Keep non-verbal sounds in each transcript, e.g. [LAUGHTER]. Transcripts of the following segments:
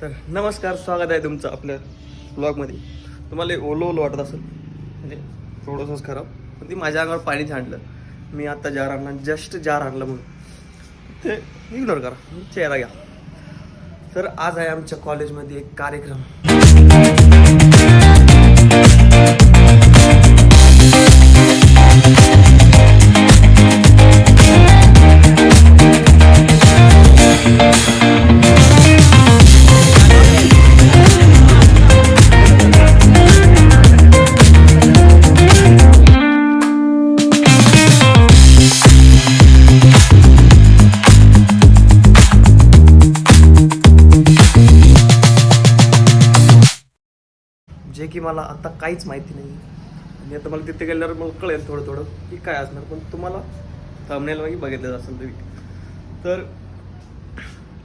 तर नमस्कार स्वागत आहे तुमचं आपल्या ब्लॉगमध्ये तुम्हाला ओलो ओलं वाटत असेल. म्हणजे थोडंसंच खराब. पण ती माझ्या अंगावर पाणी झाडलं. मी आत्ता जार आणला जस्ट जार आणलं म्हणून. ते इग्नोर करा. चेहरा घ्या. तर आज आहे आमच्या कॉलेजमध्ये एक कार्यक्रम. की मला आता काहीच माहिती नाही. आणि आता मला तिथे गेल्यावर मग कळेल थोडं थोडं की काय असणार पण तुम्हाला थांबण्याला मागे बघितलं असेल तरी. तर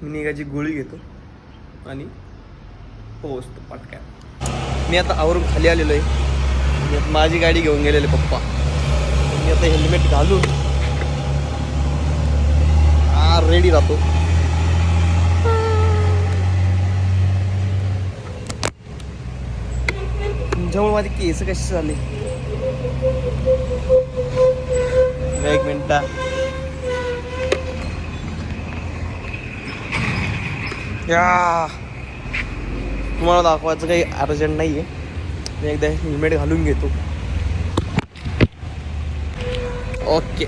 मी निघायची गोळी घेतो आणि पोहोचतो पटक्यात मी आता आवरून खाली आलेलो आहे. माझी गाडी घेऊन गेलेले पप्पा. मी आता हेल्मेट घालून रेडी राहतो. त्यामुळे माझे केस कसे झाले? एक मिनिटा. या. तुम्हाला दाखवायचं काही अर्जंट नाही आहे मी एकदा हेल्मेट घालून घेतो. ओके.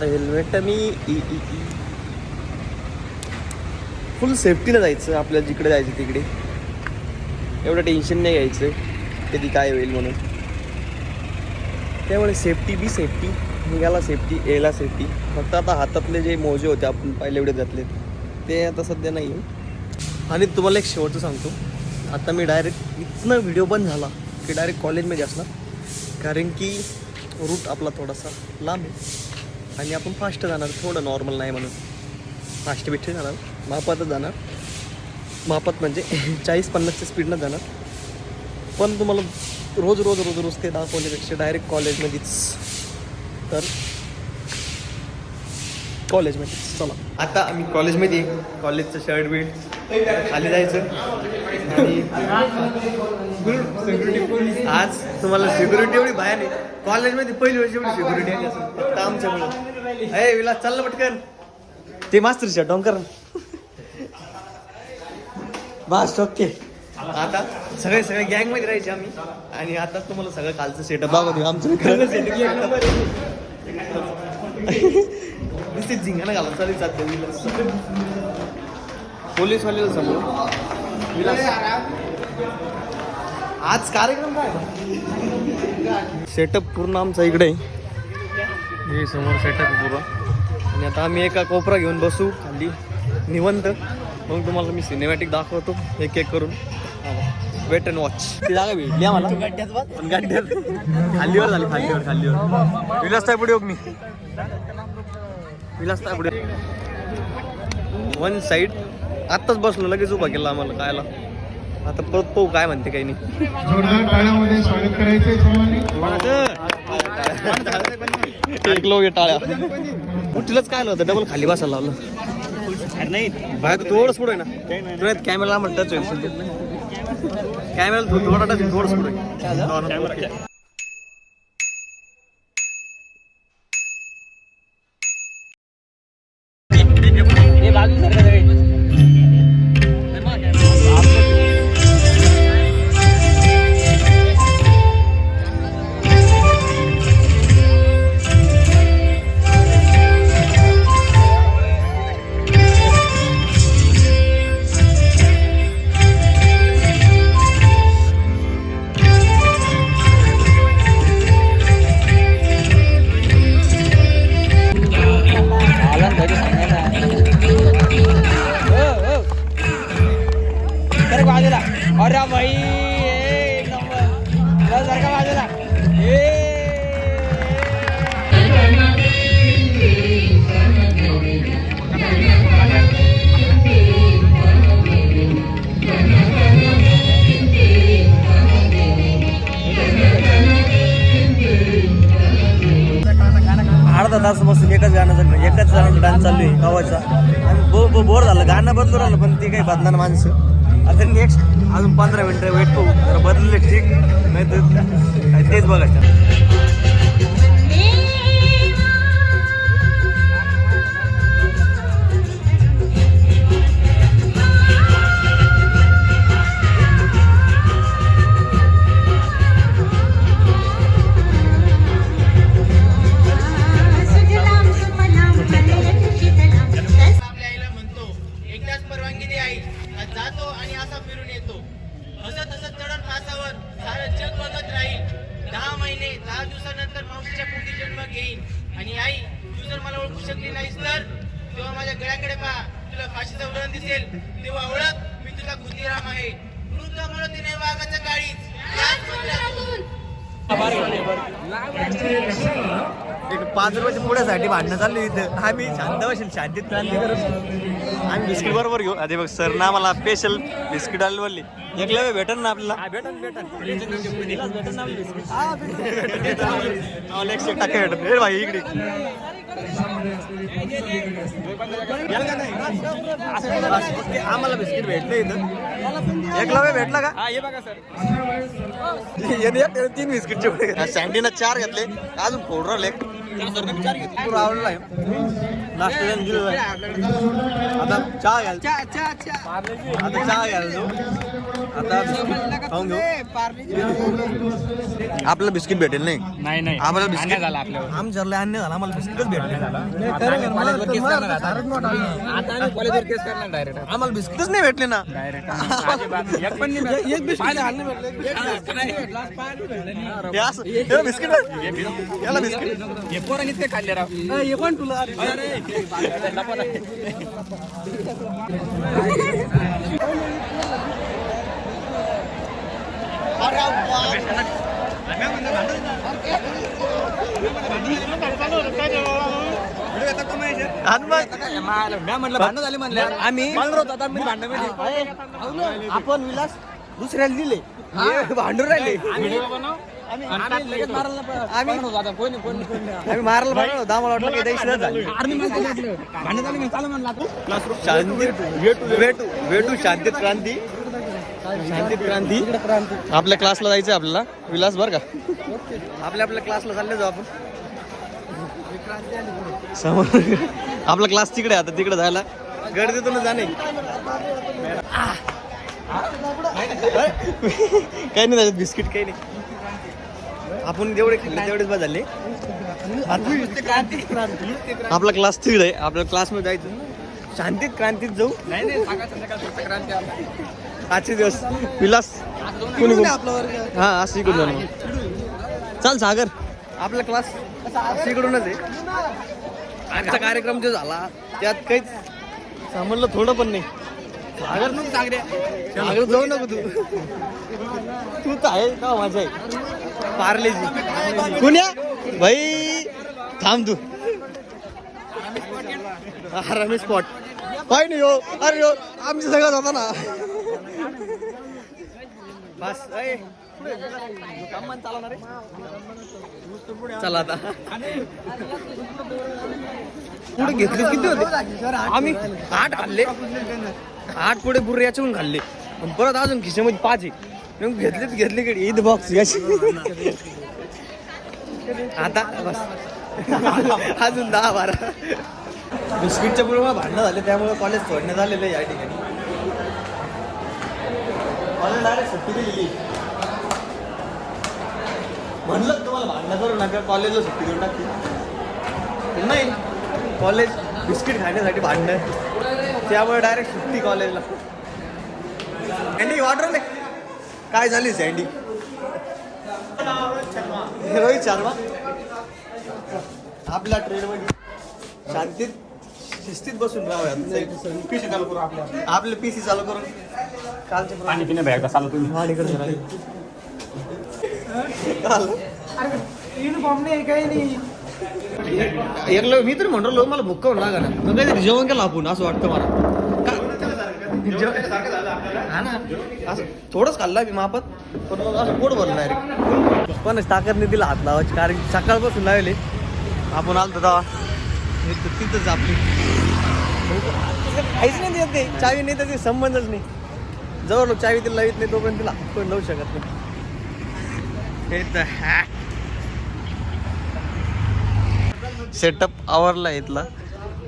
हेल्मेट मी फुल सेफ्टीला जायचं आपल्याला जिकडे जायचं तिकडे. एवढं टेन्शन नाही घ्यायचं. कधी काय होईल म्हणून. त्यामुळे सेफ्टी बी सेफ्टी निघाला सेफ्टी यायला सेफ्टी फक्त आता हातातले जे मोजे होते आपण पहिले एवढे घातले ते आता सध्या नाही आहे. आणि तुम्हाला एक शेवटचं सांगतो. आता मी डायरेक्ट इथनं व्हिडिओ बंद झाला की डायरेक्ट कॉलेजमध्ये असणार. कारण की रूट आपला थोडासा लांब आहे. आणि आपण फास्ट जाणार थोडं नॉर्मल नाही म्हणून. फास्ट बिठे जाणार. महापातच जाणार. मापात म्हणजे चाळीस पन्नासच्या स्पीडनं जाणार. पण तुम्हाला रोज रोज रोज रोज ते दाखवण्यापेक्षा डायरेक्ट कॉलेजमध्येच तर कॉलेजमध्ये चला. आता आम्ही कॉलेजमध्ये कॉलेजचं शर्ट बिल्ट खाली जायचं. आणि आज तुम्हाला सिक्युरिटी एवढी बाहेर नाही. कॉलेजमध्ये पहिली वर्ष एवढी सिक्युरिटी आली असं फक्त आमच्यामुळं. अरे विलास चाललं पटकन. ते मास्तर शर्ट ऑन कर बस ओके. आता सगळे सगळे गँगमध्ये राहायचे आम्ही. आणि आता तुम्हाला सगळं कालचं सेटअप दाखवतो. आमचं नुसते झिंगाणं घालून चालेल विलास. पोलीसवाल्याला समोर विलास. आज कार्यक्रम काय? सेटअप पूर्ण आमचा इकडे. हे समोर सेटअप पूर्ण. आणि आता आम्ही एका कोपरा घेऊन बसू खाली. निवंत. मग तुम्हाला मी सिनेमॅटिक दाखवतो एक एक करून वेट अँड वॉच ती जागा भेटली आम्हाला पण खालीवर झाली खालीवर खालीवर विलास ताय पुढे योग मी विलास ताय पुढे वन साईड आत्ताच बसलो लगेच उभा केला आम्हाला कायला आता परत पाहू काय म्हणते काही नाही जोरदार स्वागत एक लोक टाळ्या उठलंच काय होतं डबल खाली बसायला लावलं नाही बाहेर थोडंच पुढे ना. तुला कॅमेरा म्हणतात कॅमेरा थोडा थोडंच पुढे अरे अर्धा तासापासून एकच गाणं चाललं एकच गाणं डान्स चालू आहे गावाचा. आणि बो बो बोर झालं गाणं बदलू राहिलं पण ते काही बदलणार माणसं. आता नेक्स्ट अजून पंधरा मिनटं वेट करू जर बदलले ठीक. नाही तर तेच बघायचं. दहा महिने दहा दिवसानंतर मावशीच्या पोटी जन्म घेईन. आणि आई तू जर मला ओळखू शकली नाहीस तर? तेव्हा माझ्या गळ्याकडे पहा. तुला फाशीचं वळण दिसेल. तेव्हा ओळख मी तुझा खुंदीराम आहे. वृद्ध म्हणून तिने वाघाच्या काळीच पाच रुपयाच्या पुढ्यासाठी भांडणं चालली इथं. आम्ही शांत बसेल शांतीत क्रांती करत आम्ही बिस्किट बरोबर घेऊ. आधी बघ सर ना मला स्पेशल बिस्किट आले बोलली. एकल्या वेळ भेटन ना आपल्याला? भेटन भेटन. भेटन ना बिस्किट? आम्हाला एकशे एक टक्के भेटन. ए भाई इकडे. आम्हाला बिस्किट भेटले इथं. एकला भेटला का? हे बघा सर. तीन बिस्किटचे सँडीनं चार घेतले. अजून फोड राहिले चार घेतले पुरा आवडला लास्ट आता चहा घ्यायला आता चहा घ्यायला आता बिस्किट खाऊन घेऊ. आपल्याला बिस्किट भेटेल नाही? नाही नाही. आम्हाला बिस्किट झाला आपल्यावर. आमच्याला अन्य झाला आम्हाला बिस्किटच भेटेल डायरेक्ट आम्हाला बिस्किटच नाही भेटले ना. डायरेक्ट एक पण नाही एक बिस्किट हे हे याला बिस्किट. हे पोरांनी ते खाल्ले राव. हे कोण तुला? [LAUGHS] आम्ही आपण विलास दुसऱ्याला दिले भांडून राहिले आम्ही आम्ही मारायला पाहिजे होतं आम्हाला वाटलं की दहशत झाली शांती भेटू भेटू भेटू शांतीत क्रांती क्रांती. आपल्या क्लासला जायचं आपल्याला. विलास बर का? आपल्या आपल्या क्लासला चालले जाऊ आपण. समोर. आपला क्लास तिकडे आहे आता तिकडे जायला. गर्दीतून जाणे काही नाही त्याच्यात बिस्किट काही नाही. आपण जेवढे खाल्ले तेवढेच बस झाले. आपला क्लास तिकडे आहे आपल्या क्लासमध्ये जायचं. शांतीत क्रांतीत जाऊ. आजचे दिवस. विलास कुणी हा आज शिकून जाणार. चल सागर. आपला क्लास इकडूनच आहे. आजचा कार्यक्रम जो झाला त्यात काहीच समजलं थोडं पण नाही. सागर नको सागरे. सागर जाऊ नको तू. तू तर आहे का माझं आहे? पार्लेजी कुण्या? भाई थांब तू. रमेश स्पॉट काय नाही हो अरे हो आमच्या सगळं जाता ना बस ऐ, पुढे चालवणार आहे? चला आता. पुढे घेतले किती होते? आम्ही आठ खाल्ले. आठ पुढे बुरे याच्याहून खाल्ले. पण परत अजून खिशामध्ये पाच आहे. मग घेतलेच घेतले कडे ईद बॉक्स याची. आता बस. अजून दहा बारा. बिस्किटच्या पुढे भांडणं झाले त्यामुळे कॉलेज सोडण्यात आलेलं या ठिकाणी. कॉलेज डायरेक्ट सुट्टी दिलेली. म्हणलं तुम्हाला भांडणं करू नका कॉलेजला सुट्टी देऊन टाकते. नाही कॉलेज बिस्किट खाण्यासाठी भांडणं. त्यामुळे डायरेक्ट सुट्टी कॉलेजला सँडी वाटरले काय झाली सँडी रोहित शर्मा. आपल्या ट्रेनमध्ये शांतीत शिस्तीत बसून राहूया आपले पीसी चालू करून. पाणी पिणे बॅग चालू तुम्ही. एकलं मी तरी म्हणलो मला भुक्क होऊन लागा ना मग काहीतरी जेवण केलं आपण असं वाटतं मला. का? हा ना. असं थोडंच खाल्लं मी मापत पण असं पोट भरलं डायरेक्ट पण ताकद नाही दिला हात लावायची कारण की सकाळपासून लावले. आपण आलतो तेव्हा. हे तिथंच आपली. काहीच नाही देत ते. चावी नाही त्याचे संबंधच नाही. जवळ लोक चावी तिला लावित नाही तोपर्यंत तिला कोण पण लावू शकत नाही. हे तर सेटअप आवरला इथला.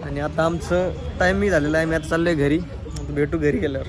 आणि आता आमचं टायमिंग झालेलं आहे मी आता चाललोय घरी. भेटू घरी गेल्यावर.